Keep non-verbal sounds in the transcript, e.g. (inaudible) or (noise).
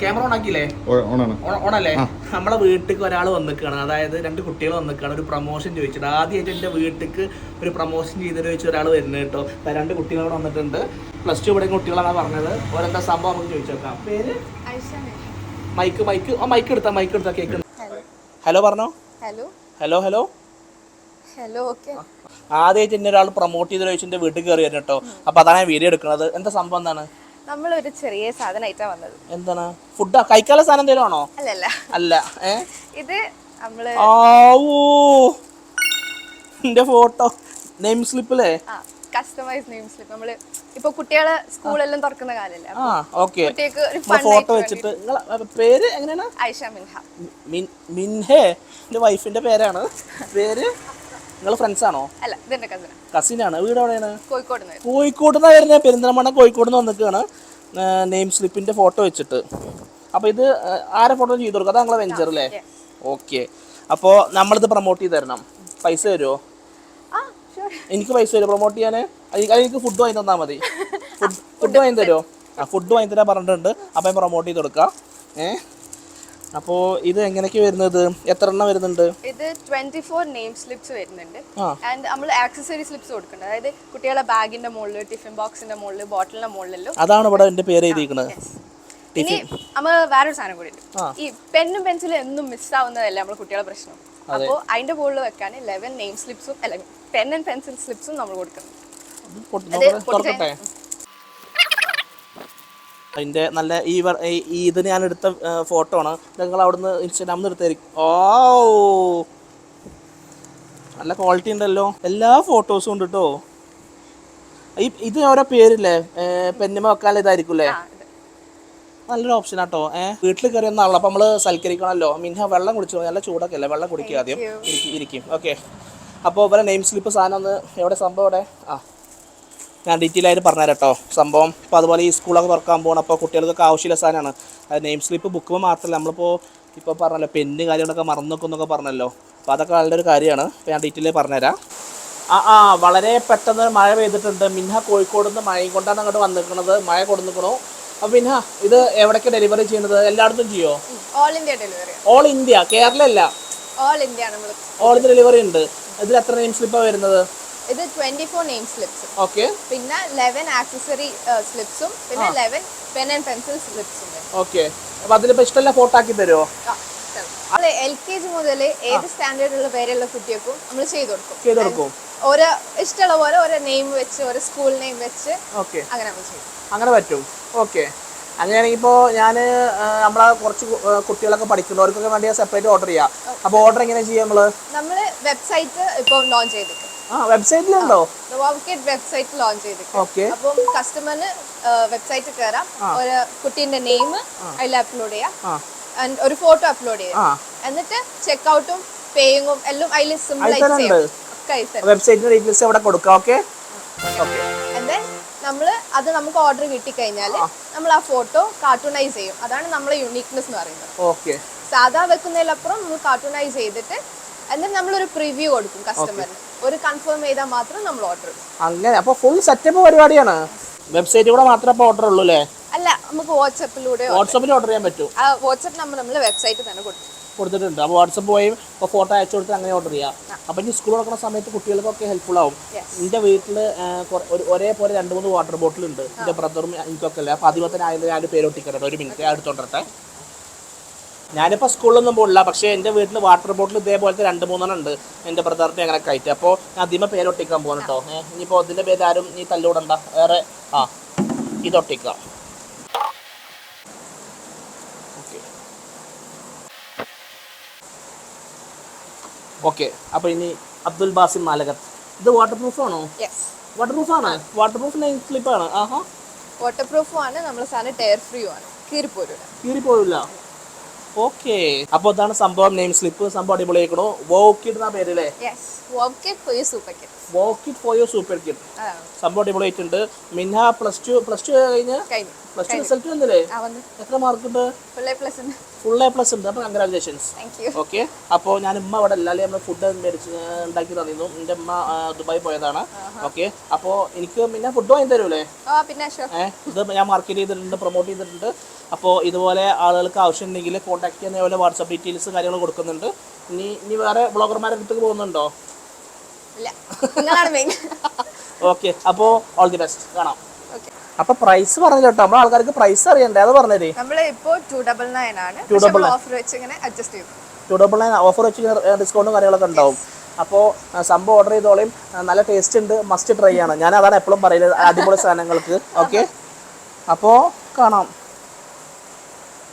Camera on ആക്കിയില്ലേ ഓണല്ലേ? നമ്മളെ വീട്ടിലേക്ക് ഒരാൾ വന്നിക്കാണ്. അതായത് രണ്ട് കുട്ടികൾ വന്നിക്കാണ്. ഒരു പ്രൊമോഷൻ ചോദിച്ചത് ആദ്യമായിട്ട് എന്റെ വീട്ടിലേക്ക് ഒരു പ്രൊമോഷൻ ചെയ്തിട്ട് ചോദിച്ച ഒരാൾ വരുന്നത് കേട്ടോ. രണ്ട് കുട്ടികൾ ഇവിടെ വന്നിട്ടുണ്ട്. പ്ലസ് ടു ഇവിടെ കുട്ടികളാണ് പറഞ്ഞത്. ഓരെന്താ സംഭവം നമുക്ക് ചോദിച്ചു നോക്കാം. പേര്? Mike mike. ആ മൈക്ക് എടുത്താ മൈക്ക് എടുത്താ കേക്ക് ഹലോ പറഞ്ഞോ. Hello. Hello hello. Hello okay. ആദ്യമായിട്ട് എന്നെ ഒരാൾ പ്രൊമോട്ട് ചെയ്ത് ചോദിച്ചു എന്റെ വീട്ടിൽ കയറി വരുന്നു കേട്ടോ. അപ്പോൾ അതാണ് ഞാൻ വീഡിയോ എടുക്കുന്നത്. എന്താ സംഭവം എന്താണ്? നമ്മളൊരു ചെറിയ സാധനമായിട്ടാ വന്നത്. എന്താണ്? ഫുഡാ കഴിക്കാനുള്ള സാധനം എന്തെങ്കിലും ആണോ? അല്ലല്ല. അല്ല. ഏ? ഇത് നമ്മൾ ആവൂ. എന്റെ ഫോട്ടോ. നെയിം സ്ലിപ്പിലേ കസ്റ്റമൈസ് നെയിം സ്ലിപ്പ്. നമ്മൾ ഇപ്പൊ കുട്ടികളെ സ്കൂളെല്ലാം തുറക്കുന്ന കാലല്ലേ ആ ഓക്കെ. കുട്ടികൾക്ക് ഒരു ഫോട്ടോ വെച്ചിട്ട് പേര് എങ്ങനെയാണ്? ഐഷ മിൻഹ. മിൻ- മിൻഹേ. എന്റെ വൈഫിന്റെ പേരാണ്. പേര്? നിങ്ങൾ ഫ്രണ്ട്സ് ആണോ? അല്ല ഇതെന്റെ കസിന കസിനാണ് വീട് എവിടെയാണ്? കോഴിക്കോട് കോഴിക്കോട് നിന്ന് വരുന്നത് പെരിന്തൽമണ്ണ കോഴിക്കോട് നിന്ന് വന്നിക്കാണ്. നെയിം സ്ലിപ്പിന്റെ ഫോട്ടോ വെച്ചിട്ട്. അപ്പോൾ ഇത് ആരെ ഫോട്ടോ ചെയ്ത് കൊടുക്കുക അതാ നിങ്ങളെ വെഞ്ചർ അല്ലേ? ഓക്കെ അപ്പോൾ നമ്മളിത് പ്രൊമോട്ട് ചെയ്ത് തരണം. പൈസ തരുമോ എനിക്ക് പൈസ തരുമോ പ്രൊമോട്ട് ചെയ്യാൻ എനിക്ക് ഫുഡ് വാങ്ങി തന്നാൽ മതി. (laughs) ഫുഡ് വാങ്ങി തരുമോ ആ ഫുഡ് വാങ്ങി തരാൻ പറഞ്ഞിട്ടുണ്ട്. അപ്പം പ്രൊമോട്ട് ചെയ്ത് കൊടുക്കാം. ഏ? അപ്പോൾ ഇത് എങ്ങനെയൊക്കെ വരുന്നത്? എത്ര എണ്ണം വരുന്നുണ്ട്? ഇത് ട്വന്റി ഫോർ നെയിം സ്ലിപ്സ് വരുന്നുണ്ട് ആൻഡ് നമ്മൾ ആക്സസറി സ്ലിപ്സ് കൊടുക്കുന്നുണ്ട്. അതായത് കുട്ടികളെ ബാഗിന്റെ മുകളിൽ ടിഫിൻ ബോക്സിന്റെ മുകളിൽ ബോട്ടിലിന്റെ മുകളിലും അതാണ് ഇവിടെ എന്റെ പേര് എഴുതിയിരിക്കുന്നത്. ഇനി നമ്മൾ വേറൊരു സാധനം കൂടി ഉണ്ട് ഈ പെന്നും പെൻസിലും എന്നും മിസ് ആവുന്നതല്ല നമ്മൾ കുട്ടികളെ പ്രശ്നം. അപ്പോൾ അതിന്റെ മുകളിൽ വെക്കാൻ ലെവൻ നെയിം സ്ലിപ്സും അല്ലെങ്കിൽ പെൻ ആൻഡ് പെൻസിൽ സ്ലിപ്സും നമ്മൾ കൊടുക്കണം അതിന്റെ നല്ല ഈ ഈ- ഞാൻ എടുത്ത ഫോട്ടോ ആണ്. നിങ്ങൾ അവിടുന്ന് ഇൻസ്റ്റാഗ്രാമിൽ നിന്ന് എടുത്തായിരിക്കും ഓ നല്ല ക്വാളിറ്റി ഉണ്ടല്ലോ. എല്ലാ ഫോട്ടോസും ഉണ്ട് കേട്ടോ ഈ ഇത് ഓരോ പേരില്ലേ? പെന്നിമ വെക്കാൻ ഇതായിരിക്കും അല്ലേ നല്ലൊരു ഓപ്ഷൻ ആട്ടോ ഏഹ് വീട്ടിൽ കയറി ഒന്നാണല്ലോ അപ്പം നമ്മൾ സൽക്കരിക്കണമല്ലോ മിൻഹ വെള്ളം കുടിച്ചു? നല്ല ചൂടൊക്കെ അല്ലേ? വെള്ളം കുടിക്കുക ആദ്യം. ഇരിക്കും ഇരിക്കും. ഓക്കെ അപ്പോൾ ഇവരെ നെയിം സ്ലിപ്പ് സാധനം ഒന്ന് എവിടെ? സംഭവം എവിടെ? ആ. ഞാൻ ഡീറ്റെയിൽ ആയിട്ട് പറഞ്ഞു കേട്ടോ സംഭവം അപ്പോൾ അതുപോലെ ഈ സ്കൂളൊക്കെ തുറക്കാൻ പോകണം അപ്പോൾ കുട്ടികൾക്കൊക്കെ ആവശ്യമില്ല സാധനമാണ്. അത് നെയിം സ്ലിപ്പ് ബുക്ക് മാത്രമല്ല. നമ്മളിപ്പോൾ ഇപ്പോൾ പറഞ്ഞല്ലോ പെന്ന് കാര്യങ്ങളൊക്കെ മറന്നു എന്നൊക്കെ പറഞ്ഞല്ലോ. അപ്പോൾ അതൊക്കെ നല്ലൊരു കാര്യമാണ്. അപ്പോൾ ഞാൻ ഡീറ്റെയിൽ പറഞ്ഞുതരാം. ആ ആ വളരെ പെട്ടെന്ന് മഴ പെയ്തിട്ടുണ്ട്. മിൻഹ കോഴിക്കോട് നിന്ന് മഴയും കൊണ്ടാണ് അങ്ങോട്ട് വന്നിരിക്കുന്നത്. മഴ കൊടുന്നിക്കണു അപ്പോൾ മിൻഹ ഇത് എവിടേക്ക് ഡെലിവറി ചെയ്യുന്നത്? എല്ലായിടത്തും ചെയ്യോ? All India delivery all India Kerala അല്ല all India all India delivery ഉണ്ട്. ഇതിൽ എത്ര നെയിം സ്ലിപ്പാണ് വരുന്നത്? ഇത് twenty four name slips okay പിന്നെ ലെവൻ ആക്സസറി സ്ലിപ്സും പിന്നെ ലെവൻ പെൻ ആൻഡ് പെൻസിൽ സ്ലിപ്സും ഓക്കെ അപ്പോൾ അതിലിപ്പോൾ ഇഷ്ടമല്ല ഫോട്ടോ ആക്കി തരുമോ എൽ കെ ജി മുതൽ ഏത് സ്റ്റാൻഡേർഡിലുള്ള പേരുള്ള കുട്ടികൾക്കും നമ്മൾ ചെയ്തു കൊടുക്കും. ചെയ്തു കൊടുക്കും. ഓരോ ഇഷ്ടമുള്ള പോലെ ഓരോ നെയിം വെച്ച് ഓരോ സ്കൂൾ നെയിം വെച്ച് ഓക്കെ അങ്ങനെ നമ്മൾ ചെയ്യും. അങ്ങനെ പറ്റും. ഓക്കെ അങ്ങനെയാണെങ്കിൽ ഇപ്പോൾ ഞാൻ നമ്മളെ കുറച്ച് കുട്ടികളൊക്കെ പഠിക്കുന്നു അവർക്കൊക്കെ വേണ്ടി സെപ്പറേറ്റ് ഓർഡർ ചെയ്യാം. അപ്പോൾ ഓർഡർ എങ്ങനെ ചെയ്യാം നമ്മൾ നമ്മൾ വെബ്സൈറ്റ് ഇപ്പോൾ ലോഞ്ച് ചെയ്തിട്ടുണ്ട്. വെബ്സൈറ്റിലുണ്ടോ വോക്കറ്റ് വെബ്സൈറ്റ് ലോഞ്ച് ചെയ്തിട്ടുണ്ട് അപ്പോൾ അപ്പം കസ്റ്റമറിന് വെബ്സൈറ്റ് കയറാം ഒരു കുട്ടീന്റെ നെയിം അതിൽ അപ്ലോഡ് ചെയ്യാം. ആ. And ഒരു ഫോട്ടോ അപ്ലോഡ് ചെയ്യാം. എന്നിട്ട് ചെക്ക്ഔട്ടും പേയിങ്ങും എല്ലാം അതിൽ സിമ്പിൾ അതിൽ ഡീറ്റെയിൽസ് ഇവിടെ കൊടുക്കാം ഓക്കെ ഓക്കെ നമ്മൾ അത് നമുക്ക് ഓർഡർ കിട്ടിക്കഴിഞ്ഞാൽ നമ്മൾ ആ ഫോട്ടോ കാർട്ടൂണൈസ് ചെയ്യും. അതാണ് നമ്മളെ യുണീക്നെസ് എന്ന് പറയുന്നത്. സാധാ വെക്കുന്നതിലപ്പുറം നമ്മൾ കാർട്ടൂണൈസ് ചെയ്തിട്ട് എന്നിട്ട് നമ്മളൊരു പ്രിവ്യൂ കൊടുക്കും കസ്റ്റമറിന് ഒരു കൺഫേം ചെയ്താൽ മാത്രം നമ്മൾ ഓർഡർ അങ്ങനെ അപ്പൊ ഫുൾ സെറ്റപ്പ് പരിപാടിയാണ്. വെബ്സൈറ്റിൽ കൂടെ മാത്രമേ ഇപ്പോൾ ഓർഡർ ഉള്ളൂ അല്ലേ? അല്ല നമുക്ക് വാട്സപ്പിലൂടെ വാട്സപ്പിൽ ഓർഡർ ചെയ്യാൻ പറ്റും. ആ വാട്സപ്പ് നമ്പർ നമ്മൾ വെബ്സൈറ്റിൽ തന്നെ കൊടുക്കും. കൊടുത്തിട്ടുണ്ട്. അപ്പോൾ വാട്സപ്പ് പോയി ഇപ്പോൾ ഫോട്ടോ അയച്ചു കൊടുത്ത് അങ്ങനെ ഓർഡർ ചെയ്യാം. അപ്പം ഇനി സ്കൂൾ തുറക്കുന്ന സമയത്ത് കുട്ടികൾക്കൊക്കെ ഹെൽപ്ഫുൾ ആവും. എന്റെ വീട്ടിൽ ഒരേപോലെ രണ്ട് മൂന്ന് വാട്ടർ ബോട്ടിൽ ഉണ്ട്. എന്റെ ബ്രദറും എനിക്കൊക്കെ അല്ലേ? അപ്പോൾ അതിൽ തന്നെ ആയത് ഞാൻ പേര് ഒട്ടിക്കട്ടെ ഒരു മിനിറ്റ് ഞാൻ എടുത്തോണ്ടട്ടെ ഞാനിപ്പോൾ സ്കൂളിലൊന്നും പോകില്ല പക്ഷേ എന്റെ വീട്ടിൽ വാട്ടർ ബോട്ടിൽ ഇതേപോലത്തെ രണ്ട് മൂന്നെണ്ണം ഉണ്ട്. എന്റെ ബ്രദറിന്റെ അങ്ങനെ കയറ്റി അപ്പോൾ ഞാൻ അതിമ പേര് ഒട്ടിക്കാൻ പോകണം കേട്ടോ ഇനിയിപ്പോൾ അതിന്റെ പേര് ആരും നീ തല്ലുകൂടണ്ട വേറെ ആ ഇതൊട്ടിക്കാം. ഓക്കെ. ഓക്കെ അപ്പോൾ ഇനി അബ്ദുൽ ബാസിം മാലകത്ത് ഇത് വാട്ടർ പ്രൂഫ് ആണോ? യെസ് വാട്ടർ പ്രൂഫ് ആണ്? വാട്ടർ പ്രൂഫ് സ്ലിപ്പ് സ്ലിപ്പാണ് ആഹാ. വാട്ടർ പ്രൂഫും ആണ് നമ്മൾ സാധനം ടയർ ഫ്രീയും ആണ്. കീറിപ്പോരില്ല കീറിപ്പോയില്ല ഓക്കെ. അപ്പൊ അതാണ് സംഭവം നെയിം സ്ലിപ്പ്. സംഭവം അടിപൊളിയാക്കണു വോക്കിഡ് എന്നാ പേരല്ലേ yes work kit for you super kit സംഭവം അടിപൊളിയായിട്ടുണ്ട്. Minha plus two plus two കഴിഞ്ഞ്? പ്ലസ് ടു റിസൾട്ട് വന്നില്ലേ? എത്ര മാർക്ക് ഉണ്ട്? ഫുൾ എ പ്ലസ് ഉണ്ട്. താങ്ക് യു ഓക്കെ അപ്പോൾ ഞാൻ ഉമ്മ അവിടെ അല്ല അല്ലെങ്കിൽ നമ്മൾ ഫുഡ് മേടിച്ച് ഉണ്ടാക്കി തന്നിരുന്നു. എന്റെ ഉമ്മ ദുബായി പോയതാണ്. ഓക്കെ അപ്പോൾ എനിക്ക് പിന്നെ ഫുഡ് വാങ്ങി തരൂലേ? ഏഹ് ഇത് ഞാൻ മാർക്കറ്റ് ചെയ്തിട്ടുണ്ട് പ്രൊമോട്ട് ചെയ്തിട്ടുണ്ട്. അപ്പോൾ ഇതുപോലെ ആളുകൾക്ക് ആവശ്യമുണ്ടെങ്കിൽ കോൺടാക്ട് ചെയ്യാൻ അതുപോലെ വാട്സപ്പ് ഡീറ്റെയിൽസ് കാര്യങ്ങൾ കൊടുക്കുന്നുണ്ട്. ഇനി ഇനി വേറെ ബ്ലോഗർമാരെ അടുത്തേക്ക് പോകുന്നുണ്ടോ? ഓക്കെ അപ്പോൾ ഓൾ ദി ബെസ്റ്റ് കാണാം. അപ്പൊ പ്രൈസ് പറഞ്ഞു കേട്ടോ. നമ്മൾ ആൾക്കാർക്ക് പ്രൈസ് അറിയണ്ടേ? അത് പറഞ്ഞേ നമ്മൾ ഇപ്പോൾ ടു ഡബിൾ നയൻ ആണ്. ഡബിൾ ഓഫർ വെച്ച് ഇങ്ങനെ അഡ്ജസ്റ്റ് ചെയ്യും. ടു ഡബിൾ നയൻ ഓഫർ വെച്ച് ഡിസ്കൗണ്ടും കാര്യങ്ങളൊക്കെ ഉണ്ടാവും. അപ്പോൾ സംഭവം ഓർഡർ ചെയ്തോളയും നല്ല ടേസ്റ്റ് ഉണ്ട്. മസ്റ്റ് ട്രൈ ആണ്. ഞാൻ അതാണ് എപ്പോഴും പറയുന്നത്. അടിപൊളി സാധനങ്ങൾക്ക്. ഓക്കെ അപ്പോൾ കാണാം.